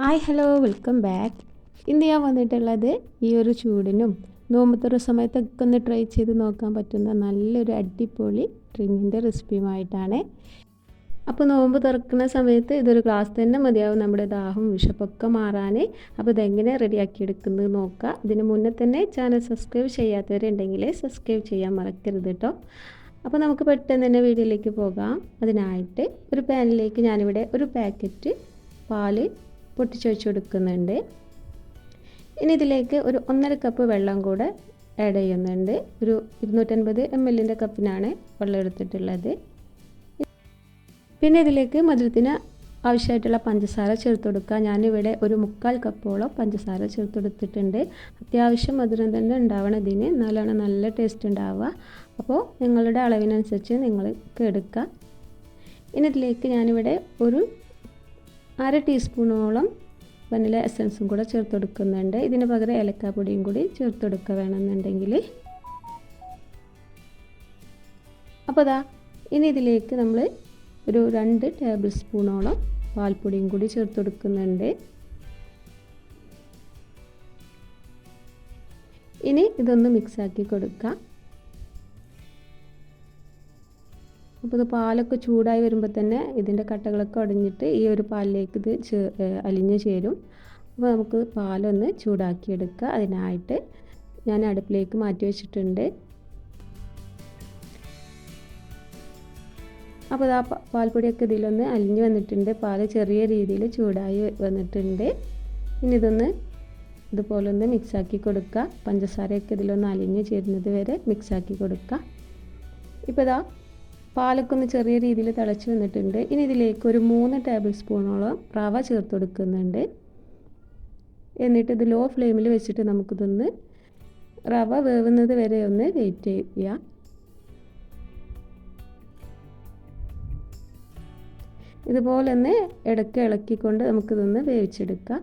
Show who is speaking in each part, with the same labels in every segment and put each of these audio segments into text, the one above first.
Speaker 1: Hi hello welcome back ഞാൻ വന്നിട്ടുള്ളത് ഈ ഒരു ചൂടിനും നോമ്പത്തുറ സമയത്തൊക്കെ ഒന്ന് ട്രൈ ചെയ്ത് നോക്കാൻ പറ്റുന്ന നല്ലൊരു അടിപൊളി ഡ്രിങ്കിന്റെ റെസിപ്പിയുമായിട്ടാണ്. അപ്പോൾ നോമ്പ് തുറക്കുന്ന സമയത്ത് ഇതൊരു ഗ്ലാസ് തന്നെ മതിയാവും. നമ്മുടെ ദാഹം വിഷപ്പൊക്കെ മാറാൻ അപ്പോൾ ഇതെങ്ങനെ റെഡിയാക്കി എടുക്കുന്നത് നോക്കുക ഇതിന് മുന്നേ തന്നെ ചാനൽ സബ്സ്ക്രൈബ് ചെയ്യാത്തവരുണ്ടെങ്കിൽ സബ്സ്ക്രൈബ് ചെയ്യാൻ മറക്കരുത് കേട്ടോ അപ്പോൾ നമുക്ക് പെട്ടെന്ന് തന്നെ വീഡിയോയിലേക്ക് പോകാം. അതിനായിട്ട് ഒരു പാനിലേക്ക് ഞാനിവിടെ ഒരു പാക്കറ്റ് പാൽ പൊട്ടിച്ചൊഴിച്ച് കൊടുക്കുന്നുണ്ട് ഇനി ഇതിലേക്ക് ഒരു ഒന്നര കപ്പ് വെള്ളം കൂടെ ആഡ് ചെയ്യുന്നുണ്ട്. ഒരു ഇരുന്നൂറ്റൻപത് എം എല്ലിന്റെ കപ്പിനാണ് വെള്ളം എടുത്തിട്ടുള്ളത്. പിന്നെ ഇതിലേക്ക് മധുരത്തിന് ആവശ്യമായിട്ടുള്ള പഞ്ചസാര ചേർത്ത് കൊടുക്കുക. ഞാനിവിടെ ഒരു മുക്കാൽ കപ്പോളം പഞ്ചസാര ചേർത്ത് കൊടുത്തിട്ടുണ്ട്. അത്യാവശ്യം മധുരം തന്നെ ഉണ്ടാവണം ഇതിന്. എന്നാലാണ് നല്ല ടേസ്റ്റ് ഉണ്ടാവുക. അപ്പോൾ നിങ്ങളുടെ അളവിനനുസരിച്ച് നിങ്ങൾക്ക് എടുക്കുക. ഇനി ഇതിലേക്ക് ഞാനിവിടെ ഒരു അര ടീസ്പൂണോളം വനില എസൻസും കൂടെ ചേർത്ത് കൊടുക്കുന്നുണ്ട് ഇതിന് പകരം ഏലക്കാപ്പൊടിയും കൂടി ചേർത്ത് കൊടുക്കുക വേണമെന്നുണ്ടെങ്കിൽ. അപ്പോൾ അതാ ഇനി ഇതിലേക്ക് നമ്മൾ ഒരു രണ്ട് ടേബിൾ സ്പൂണോളം പാൽപ്പൊടിയും കൂടി ചേർത്ത് കൊടുക്കുന്നുണ്ട് ഇനി ഇതൊന്ന് മിക്സാക്കി കൊടുക്കാം. അപ്പോൾ ഇത് പാലൊക്കെ ചൂടായി വരുമ്പോൾ തന്നെ ഇതിന്റെ കട്ടകളൊക്കെ ഉടഞ്ഞിട്ട് ഈ ഒരു പാലിലേക്ക് ഇത് അലിഞ്ഞു ചേരും. അപ്പോൾ നമുക്ക് പാലൊന്ന് ചൂടാക്കിയെടുക്കുക. അതിനായിട്ട് ഞാൻ അടുപ്പിലേക്ക് മാറ്റി വെച്ചിട്ടുണ്ട്. അപ്പോൾ ആ പാൽപ്പൊടിയൊക്കെ ഇതിലൊന്ന് അലിഞ്ഞു വന്നിട്ടുണ്ട്. പാൽ ചെറിയ രീതിയിൽ ചൂടായി വന്നിട്ടുണ്ട്. ഇനി ഇതൊന്ന് ഇതുപോലെ ഒന്ന് മിക്സാക്കി കൊടുക്കുക. പഞ്ചസാരയൊക്കെ ഇതിലൊന്ന് അലിഞ്ഞ് ചേരുന്നത് വരെ മിക്സാക്കി കൊടുക്കുക. ഇപ്പോൾ ഇതാ പാലൊക്കെ ഒന്ന് ചെറിയ രീതിയിൽ തിളച്ച് വന്നിട്ടുണ്ട്. ഇനി ഇതിലേക്ക് ഒരു മൂന്ന് ടേബിൾ സ്പൂണോളം റവ ചേർത്ത് കൊടുക്കുന്നുണ്ട്. എന്നിട്ട് ഇത് ലോ ഫ്ലെയിമിൽ വെച്ചിട്ട് നമുക്കിതൊന്ന് റവ വേവുന്നത് വരെ ഒന്ന് വെയിറ്റ് ചെയ്യാം. ഇതുപോലെ തന്നെ ഇടയ്ക്ക് ഇളക്കിക്കൊണ്ട് നമുക്കിതൊന്ന് വേവിച്ചെടുക്കാം.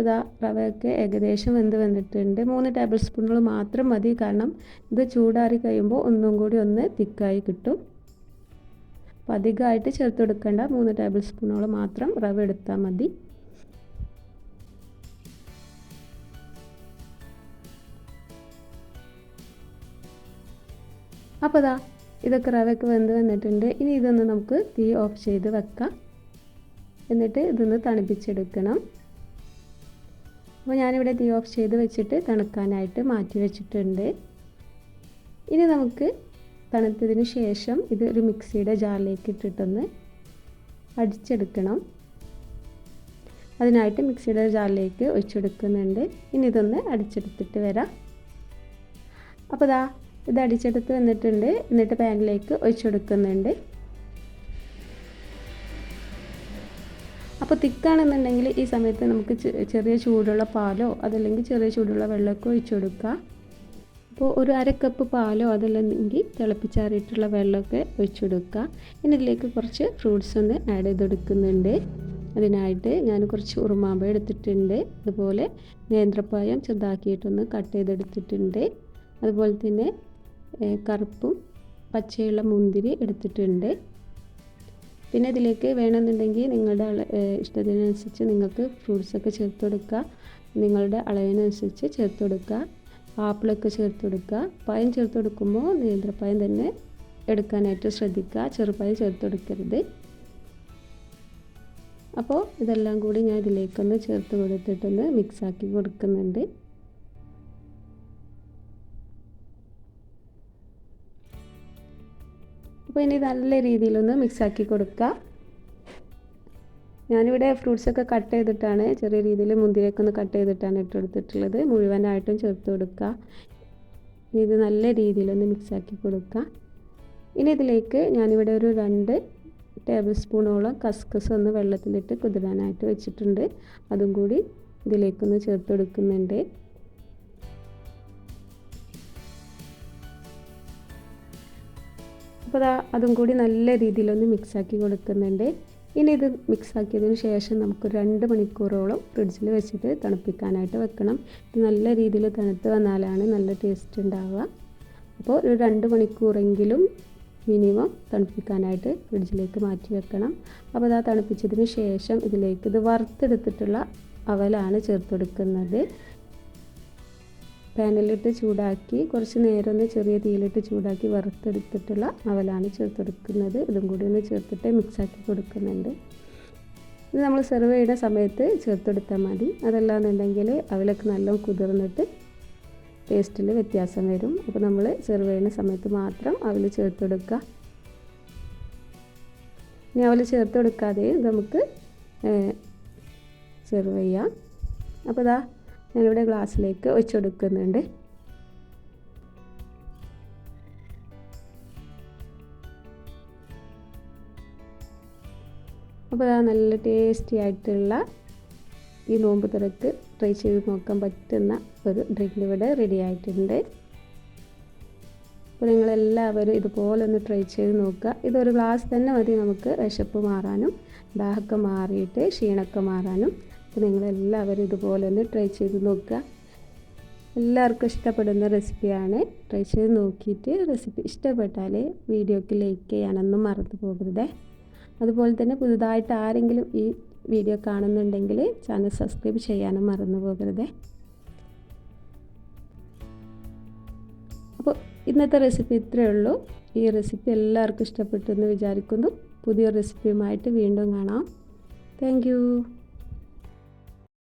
Speaker 1: ഇതാ റവയൊക്കെ ഏകദേശം വെന്ത് വന്നിട്ടുണ്ട്. മൂന്ന് ടേബിൾ സ്പൂണുകൾ മാത്രം മതി. കാരണം ഇത് ചൂടാറി കഴിയുമ്പോൾ ഒന്നും കൂടി ഒന്ന് തിക്കായി കിട്ടും. അപ്പോൾ അധികമായിട്ട് ചേർത്ത് കൊടുക്കേണ്ട. മൂന്ന് ടേബിൾ സ്പൂണുകൾ മാത്രം റവ എടുത്താൽ മതി. അപ്പോൾ ഇതാ ഇതൊക്കെ റവയൊക്കെ വെന്ത് വന്നിട്ടുണ്ട്. ഇനി ഇതൊന്ന് നമുക്ക് തീ ഓഫ് ചെയ്ത് വെക്കാം. എന്നിട്ട് ഇതൊന്ന് തണുപ്പിച്ചെടുക്കണം. അപ്പോൾ ഞാനിവിടെ തീ ഓഫ് ചെയ്ത് വെച്ചിട്ട് തണുക്കാനായിട്ട് മാറ്റി വെച്ചിട്ടുണ്ട്. ഇനി നമുക്ക് തണുത്തതിന് ശേഷം ഇത് ഒരു മിക്സിയുടെ ജാറിലേക്ക് ഇട്ടിട്ടൊന്ന് അടിച്ചെടുക്കണം. അതിനായിട്ട് മിക്സിയുടെ ജാറിലേക്ക് ഒഴിച്ചെടുക്കുന്നുണ്ട്. ഇനി ഇതൊന്ന് അടിച്ചെടുത്തിട്ട് വരാം. അപ്പോൾ ഇതാ ഇത് അടിച്ചെടുത്ത് വന്നിട്ടുണ്ട്. എന്നിട്ട് പാനിലേക്ക് ഒഴിച്ചെടുക്കുന്നുണ്ട്. അപ്പോൾ തിക്കാണെന്നുണ്ടെങ്കിൽ ഈ സമയത്ത് നമുക്ക് ചെറിയ ചൂടുള്ള പാലോ അതല്ലെങ്കിൽ ചെറിയ ചൂടുള്ള വെള്ളമൊക്കെ ഒഴിച്ചു കൊടുക്കുക. അപ്പോൾ ഒരു അര കപ്പ് പാലോ അതല്ലെങ്കിൽ തിളപ്പിച്ചാറിയിട്ടുള്ള വെള്ളമൊക്കെ ഒഴിച്ചു കൊടുക്കുക. ഇതിലേക്ക് കുറച്ച് ഫ്രൂട്ട്സ് ഒന്ന് ആഡ് ചെയ്ത് കൊടുക്കുന്നുണ്ട്. അതിനായിട്ട് ഞാൻ കുറച്ച് ഉറുമാമ്പ എടുത്തിട്ടുണ്ട്. അതുപോലെ നേന്ത്രപ്പായം ചെറുതാക്കിയിട്ടൊന്ന് കട്ട് ചെയ്തെടുത്തിട്ടുണ്ട് അതുപോലെ തന്നെ കറുപ്പും പച്ചയുള്ള മുന്തിരി എടുത്തിട്ടുണ്ട്. പിന്നെ ഇതിലേക്ക് വേണമെന്നുണ്ടെങ്കിൽ നിങ്ങളുടെ ഇഷ്ടത്തിനനുസരിച്ച് നിങ്ങൾക്ക് ഫ്രൂട്ട്സൊക്കെ ചേർത്ത് കൊടുക്കുക. നിങ്ങളുടെ അളവിനനുസരിച്ച് ചേർത്ത് കൊടുക്കുക. ആപ്പിളൊക്കെ ചേർത്ത് കൊടുക്കുക. പഴം ചേർത്ത് കൊടുക്കുമ്പോൾ നേന്ത്രപ്പയം തന്നെ എടുക്കാനായിട്ട് ശ്രദ്ധിക്കുക. ചെറുപ്പഴം ചേർത്ത് കൊടുക്കരുത്. അപ്പോൾ ഇതെല്ലാം കൂടി ഞാൻ ഇതിലേക്കൊന്ന് ചേർത്ത് കൊടുത്തിട്ടൊന്ന് മിക്സാക്കി കൊടുക്കുന്നുണ്ട്. അപ്പോൾ ഇനി നല്ല രീതിയിലൊന്ന് മിക്സാക്കി കൊടുക്കുക ഞാനിവിടെ ഫ്രൂട്ട്സൊക്കെ കട്ട് ചെയ്തിട്ടാണ് ചെറിയ രീതിയിൽ മുന്തിരിയൊക്കെ ഒന്ന് കട്ട് ചെയ്തിട്ടാണ് ഇട്ട് ഇട്ടെടുത്തിട്ടുള്ളത്. മുഴുവനായിട്ടും ചേർത്ത് കൊടുക്കുക ഇനി ഇത് നല്ല രീതിയിലൊന്ന് മിക്സാക്കി കൊടുക്കുക ഇനി ഇതിലേക്ക് ഞാനിവിടെ ഒരു രണ്ട് ടേബിൾ സ്പൂണോളം കസ്കസ് ഒന്ന് വെള്ളത്തിലിട്ട് കുതിരാനായിട്ട് വെച്ചിട്ടുണ്ട്. അതും കൂടി ഇതിലേക്കൊന്ന് ചേർത്ത് കൊടുക്കുന്നുണ്ട്. അപ്പോൾ അതും കൂടി നല്ല രീതിയിലൊന്ന് മിക്സാക്കി കൊടുക്കുന്നുണ്ട്. ഇനി ഇത് മിക്സാക്കിയതിന് ശേഷം നമുക്ക് രണ്ട് മണിക്കൂറോളം ഫ്രിഡ്ജിൽ വെച്ചിട്ട് തണുപ്പിക്കാനായിട്ട് വെക്കണം. ഇത് നല്ല രീതിയിൽ തണുത്ത് വന്നാലാണ് നല്ല ടേസ്റ്റ് ഉണ്ടാവുക അപ്പോൾ ഒരു രണ്ട് മണിക്കൂറെങ്കിലും മിനിമം തണുപ്പിക്കാനായിട്ട് ഫ്രിഡ്ജിലേക്ക് മാറ്റി വെക്കണം. അപ്പോൾ അത് തണുപ്പിച്ചതിന് ശേഷം ഇതിലേക്ക് ഇത് വറുത്തെടുത്തിട്ടുള്ള അവലാണ് ചേർത്ത് കൊടുക്കുന്നത്. പാനിലിട്ട് ചൂടാക്കി കുറച്ച് നേരം ഒന്ന് ചെറിയ തീയിലിട്ട് ചൂടാക്കി വറുത്തെടുത്തിട്ടുള്ള അവലാണ് ചേർത്തെടുക്കുന്നത്. ഇതും കൂടി ഒന്ന് ചേർത്തിട്ട് മിക്സാക്കി കൊടുക്കുന്നുണ്ട്. ഇത് നമ്മൾ സെർവ് ചെയ്യുന്ന സമയത്ത് ചേർത്തെടുത്താൽ മതി. അതല്ലാന്നുണ്ടെങ്കിൽ അവലൊക്കെ നല്ലോണം കുതിർന്നിട്ട് ടേസ്റ്റിൽ വ്യത്യാസം വരും. അപ്പോൾ നമ്മൾ സെർവ് ചെയ്യുന്ന സമയത്ത് മാത്രം അവൽ ചേർത്തെടുക്കുക. ഇനി അവൽ ചേർത്ത് കൊടുക്കാതെ നമുക്ക് സെർവ് ചെയ്യാം. അപ്പോൾ ഇതാ ഞാനിവിടെ ഗ്ലാസ്സിലേക്ക് ഒഴിച്ചു കൊടുക്കുന്നുണ്ട് അപ്പോൾ അതാ നല്ല ടേസ്റ്റി ആയിട്ടുള്ള ഈ നോമ്പ് തുറക്ക് ട്രൈ ചെയ്ത് നോക്കാൻ പറ്റുന്ന ഒരു ഡ്രിങ്ക് ഇവിടെ റെഡി ആയിട്ടുണ്ട്. അപ്പോൾ നിങ്ങളെല്ലാവരും ഇതുപോലെ ഒന്ന് ട്രൈ ചെയ്ത് നോക്കുക. ഇതൊരു ഗ്ലാസ് തന്നെ മതി നമുക്ക് വിശപ്പ് മാറാനും ദാഹമൊക്കെ മാറിയിട്ട് ക്ഷീണമൊക്കെ മാറാനും. അപ്പോൾ നിങ്ങളെല്ലാവരും ഇതുപോലെ ഒന്ന് ട്രൈ ചെയ്ത് നോക്കുക. എല്ലാവർക്കും ഇഷ്ടപ്പെടുന്ന റെസിപ്പിയാണ് ട്രൈ ചെയ്ത് നോക്കിയിട്ട് റെസിപ്പി ഇഷ്ടപ്പെട്ടാൽ വീഡിയോക്ക് ലൈക്ക് ചെയ്യാനൊന്നും മറന്നു പോകരുതേ. അതുപോലെ തന്നെ പുതുതായിട്ട് ആരെങ്കിലും ഈ വീഡിയോ കാണുന്നുണ്ടെങ്കിൽ ചാനൽ സബ്സ്ക്രൈബ് ചെയ്യാനും മറന്നു പോകരുതേ. അപ്പോൾ ഇന്നത്തെ റെസിപ്പി ഇത്രയേ ഉള്ളൂ. ഈ റെസിപ്പി എല്ലാവർക്കും ഇഷ്ടപ്പെട്ടു എന്ന് വിചാരിക്കുന്നു. പുതിയ റെസിപ്പിയുമായിട്ട് വീണ്ടും കാണാം. താങ്ക്